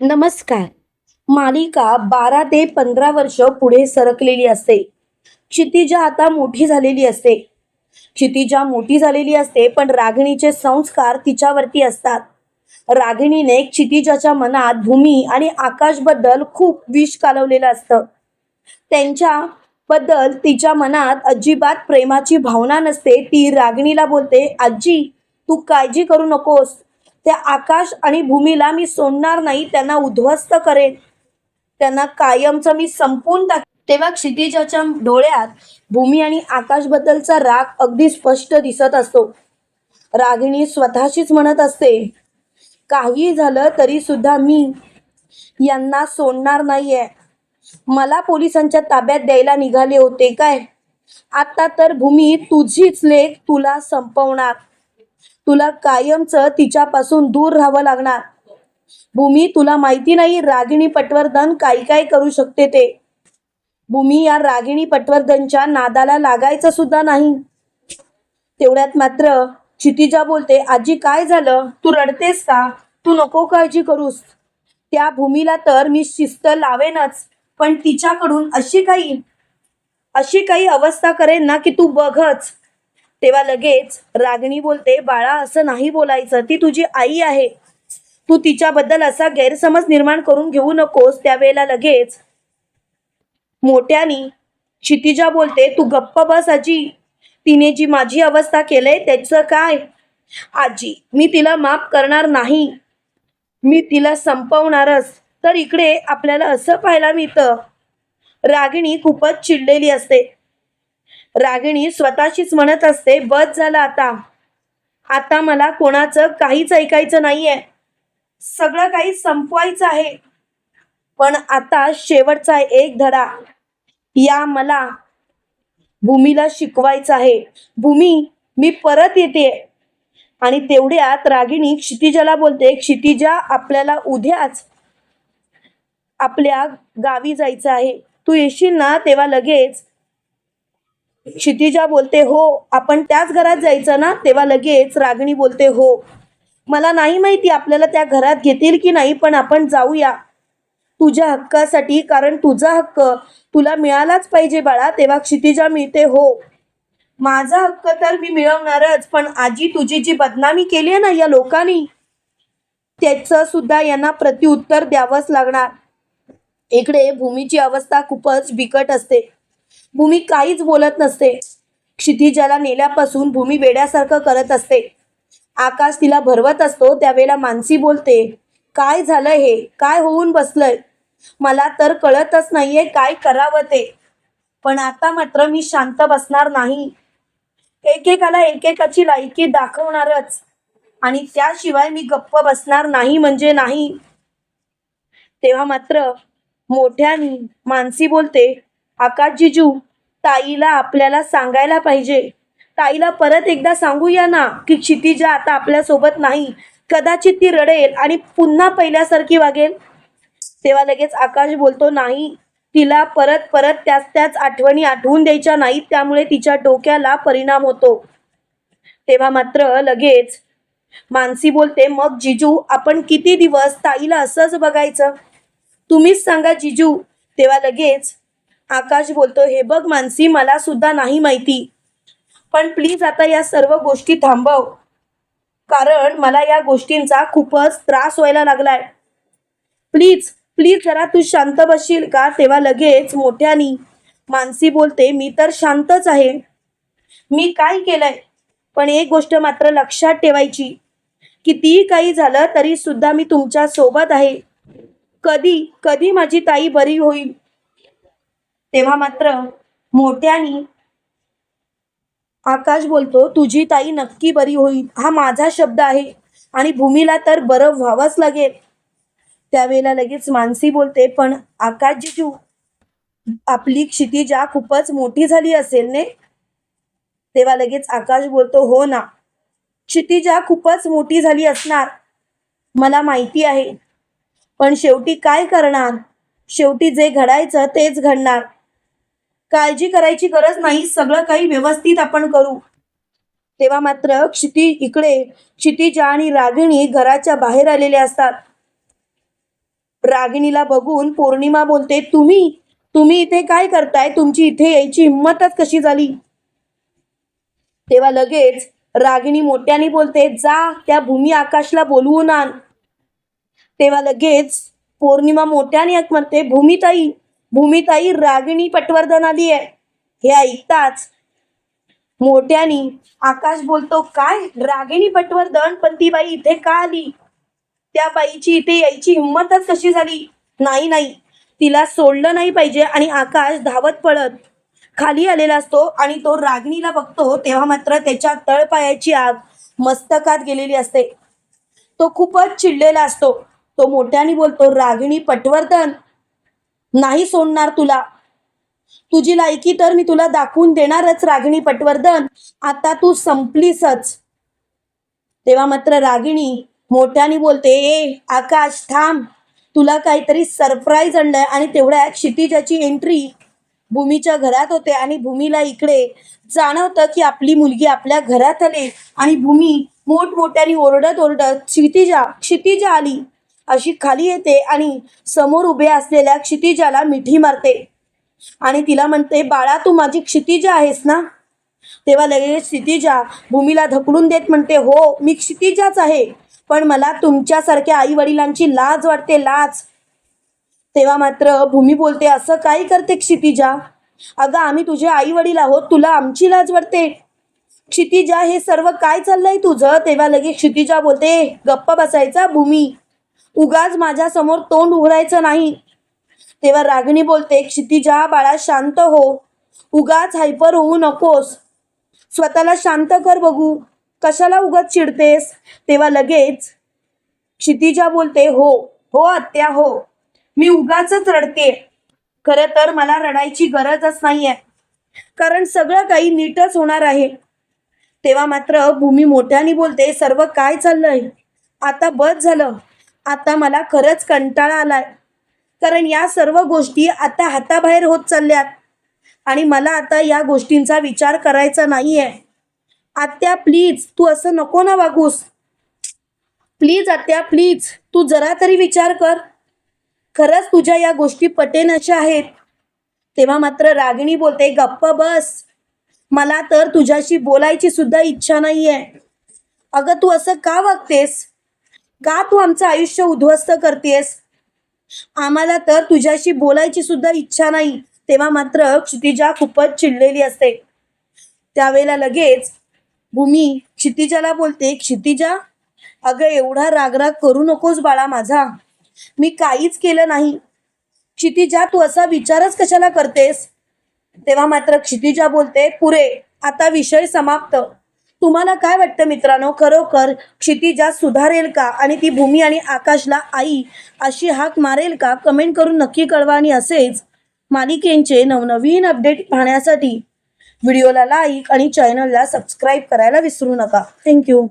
नमस्कार. मालिका बारा ते पंधरा वर्ष पुढे सरकलेली असते. क्षितिजा आता मोठी झालेली असते. क्षितिजा मोठी झालेली असते पण रागिणीचे संस्कार तिच्यावरती असतात. रागिणीने क्षितिजाच्या मनात भूमी आणि आकाशबद्दल खूप विष कालवलेलं असतं. त्यांच्या बद्दल तिच्या मनात अजिबात प्रेमाची भावना नसते ती रागिणीला बोलते आजी तू काळजी करू नकोस. त्या आकाश आणि भूमीला मी सोडणार नाही त्यांना उद्ध्वस्त करेन. त्यांना कायमचं मी संपून टाक तेव्हा क्षितिजाच्या डोळ्यात भूमी आणि आकाशबद्दलचा राग अगदी स्पष्ट दिसत असतो. रागिणी स्वतःशीच म्हणत असते काही झालं तरी सुद्धा मी यांना सोडणार नाहीये. मला पोलिसांच्या ताब्यात द्यायला निघाले होते काय? आता तर भूमी तुझीच लेख तुला संपवणार. तुला कायमचं तिच्यापासून दूर राहावं लागणार. भूमी तुला माहिती नाही रागिणी पटवर्धन काय काय करू शकते ते. भूमी या रागिणी पटवर्धनच्या नादाला लागायचं सुद्धा नाही. तेवढ्यात मात्र क्षितिजा बोलते आजी काय झालं? तू रडतेस का? तू नको काळजी करूस. त्या भूमीला तर मी शिस्त लावेनच पण तिच्याकडून अशी काही अशी काही अवस्था करेन ना की तू बघच. तेव्हा लगेच रागिणी बोलते बाळा असं नाही बोलायचं. ती तुझी आई आहे. तू तिच्याबद्दल असा गैरसमज निर्माण करून घेऊ नकोस. त्यावेळेला लगेच मोठ्यानी क्षितिजा बोलते तू गप्प बस आजी. तिने जी माझी अवस्था केलंय त्याचं काय? आजी मी तिला माफ करणार नाही. मी तिला संपवणारच. तर इकडे आपल्याला असं पाहायला मिळतं. रागिणी खूपच चिडलेली असते. रागिणी स्वतःशीच म्हणत असते बस झालं आता. आता मला कोणाचं काहीच ऐकायचं नाहीये. सगळं काही संपवायचं आहे. पण आता शेवटचा एक धडा. या मला भूमीला शिकवायचं आहे. भूमी मी परत येते. आणि तेवढ्यात रागिणी क्षितिजाला बोलते क्षितिजा आपल्याला उद्याच आपल्या गावी जायचं आहे. तू येशील ना तेव्हा लगेच? क्षितिजा बोलते हो आपण त्याच घरात जायचं ना? तेव्हा लगेच रागिणी बोलते हो. मला नाही माहिती आपल्याला त्या घरात घेतील की नाही पण आपण जाऊया. तुझ्या हक्कासाठी कारण तुझा हक्क तुला मिळालाच पाहिजे बाळा. तेव्हा क्षितिजा मिळते हो. माझा हक्क तर मी मिळवणारच पण आजी तुझी जी बदनामी केली आहे ना या लोकांनी त्याचं सुद्धा यांना प्रत्युत्तर द्यावंच लागणार. इकडे भूमीची अवस्था खूपच बिकट असते. भूमी काहीच बोलत नसते. क्षितिजाला नेल्यापासून भूमी वेड्यासारखं करत असते. आकाश तिला भरवत असतो त्यावेळेला मानसी बोलते काय झालं हे? काय होऊन बसलंय? मला तर कळतच नाहीये काय करावं ते. पण आता मात्र मी शांत बसणार नाही. एकेकाला एकेकाची लायकी दाखवणारच. आणि त्याशिवाय मी गप्प बसणार नाही म्हणजे नाही. तेव्हा मात्र मोठ्यानी मानसी बोलते आकाश जिजू ताईला आपल्याला सांगायला पाहिजे. ताईला परत एकदा सांगूया ना की क्षितिजा आता आपल्यासोबत नाही. कदाचित ती रडेल आणि पुन्हा पहिल्यासारखी वागेल. तेव्हा लगेच आकाश बोलतो नाही तिला परत परत त्याच त्याच आठवणी आठवून द्यायच्या नाहीत त्यामुळे तिच्या डोक्याला परिणाम होतो. तेव्हा मात्र लगेच मानसी बोलते मग जिजू आपण किती दिवस ताईला असंच बघायचं? तुम्हीच सांगा जिजू. तेव्हा लगेच आकाश बोलतो हे बघ मानसी मला सुद्धा नाही माहिती. पण प्लीज आता या सर्व गोष्टी थांबव. कारण मला या गोष्टींचा खूपच त्रास व्हायला लागलाय. प्लीज प्लीज जरा तू शांत बसशील का? तेव्हा लगेच मोठ्यानी मानसी बोलते मी तर शांतच आहे. मी काय केलंय? पण एक गोष्ट मात्र लक्षात ठेवायची. कितीही काही झालं तरी सुद्धा मी तुमच्यासोबत आहे. कधी कधी माझी ताई बरी होईल. तेव्हा मात्र मोठ्यानी आकाश बोलतो तुझी ताई नक्की बरी होईल. हा माझा शब्द आहे आणि भूमीला तर बरं व्हावंच लागेल. त्यावेळेला लगेच मानसी बोलते पण आकाश जिजू आपली क्षितिजा खूपच मोठी झाली असेल ने? तेव्हा लगेच आकाश बोलतो हो ना. क्षितिजा खूपच मोठी झाली असणार. मला माहिती आहे. पण शेवटी काय करणार? शेवटी जे घडायचं तेच घडणार. काळजी करायची गरज नाही सगळं काही व्यवस्थित आपण करू. तेव्हा मात्र क्षिती इकडे क्षितिजा आणि रागिणी घराच्या बाहेर आलेले असतात. रागिणीला बघून पौर्णिमा बोलते तुम्ही तुम्ही इथे काय करताय? तुमची इथे यायची हिंमतच कशी झाली? तेव्हा लगेच रागिणी मोठ्याने बोलते जा त्या भूमी आकाशला बोलवून आण. तेव्हा लगेच पौर्णिमा मोठ्याने म्हणते भूमिताई भूमिताई रागिणी पटवर्धन आली आहे हे ऐकताच मोठ्यानी आकाश बोलतो काय? रागिणी पटवर्धन? पण ती बाई इथे का आली? त्या बाईची इथे यायची हिंमतच कशी झाली? नाही नाही. तिला सोडलं नाही पाहिजे आणि आकाश धावत पळत खाली आलेला असतो आणि तो रागिणीला बघतो. तेव्हा मात्र त्याच्या तळपायाची आग मस्तकात गेलेली असते. तो खूपच चिडलेला असतो. तो मोठ्याने बोलतो रागिणी पटवर्धन नाही सोडणार तुला. तुझी लायकी तर मी तुला दाखवून देणारच रागिणी पटवर्धन. आता तू संपलीसच. तेव्हा मात्र रागिणी मोठ्याने बोलते ए आकाश थांब. तुला काहीतरी सरप्राईज आणलंय आणि तेवढ्या क्षितिजाची एंट्री भूमीच्या घरात होते आणि भूमीला इकडे जाणवतं की आपली मुलगी आपल्या घरात आली आणि भूमी मोठमोठ्याने ओरडत ओरडत क्षितिजा क्षितिजा आली. अशी खाली येते आणि समोर उभे असलेल्या क्षितिजाला मिठी मारते. आणि तिला म्हणते बाळा तू माझी क्षितिजा आहेस ना? तेव्हा लगेच क्षितिजा भूमीला धकलून देत म्हणते हो मी क्षितिजाच आहे पण मला तुमच्यासारख्या आई वडिलांची लाज वाटते लाज. तेव्हा मात्र भूमी बोलते असं काय करते क्षितिजा? अगं आम्ही तुझे आई वडील आहोत तुला आमची लाज वाटते. क्षितिजा हे सर्व काय चाललंय तुझं? तेव्हा लगेच क्षितिजा बोलते गप्प बसायचा भूमी. उगाच माझ्यासमोर तोंड उघडायचं नाही. तेव्हा रागिणी बोलते क्षितिजा बाळा शांत हो. उगाच हायपर होऊ नकोस. स्वतःला शांत कर बघू. कशाला उगाच चिडतेस? तेव्हा लगेच क्षितिजा बोलते हो हो आत्या हो. मी उगाचच रडते. खरं तर मला रडायची गरजच नाहीये. कारण सगळं काही नीटच होणार आहे. तेव्हा मात्र भूमी मोठ्याने बोलते सर्व काय चाललंय? आता बस झालं. आता मला खरंच कंटाळा आलाय. कारण या सर्व गोष्टी आता हाताबाहेर होत चालल्यात. आणि मला आता या गोष्टींचा विचार करायचा नाहीये. आत्या प्लीज तू असं नको ना वागूस. प्लीज आत्या प्लीज तू जरा तरी विचार कर. खरंच तुझ्या या गोष्टी पटेन अशा आहेत. तेव्हा मात्र रागिणी बोलते गप्प बस. मला तर तुझ्याशी बोलायची सुद्धा इच्छा नाहीये. अगं तू असं का वागतेस? का तू आमचं आयुष्य उद्ध्वस्त करतेस? आम्हाला तर तुझ्याशी बोलायची सुद्धा इच्छा नाही. तेव्हा मात्र क्षितिजा खूपच चिडलेली असते. त्यावेळेला लगेच भूमी क्षितिजाला बोलते क्षितिजा अगं एवढा रागराग करू नकोस बाळा माझा. मी काहीच केलं नाही. क्षितिजा तू असा विचारच कशाला करतेस? तेव्हा मात्र क्षितिजा बोलते पुरे आता विषय समाप्त. तुम्हाला काय वाटतं मित्रांनो? खरोखर क्षितिजा सुधारेल का? आणि ती भूमी आणि आकाशला आई अशी हाक मारेल का? कमेंट करून नक्की कळवा आणि असेच मालिकेंचे नवनवीन अपडेट पाहण्यासाठी व्हिडिओला लाईक आणि चॅनलला सबस्क्राईब करायला विसरू नका. थँक्यू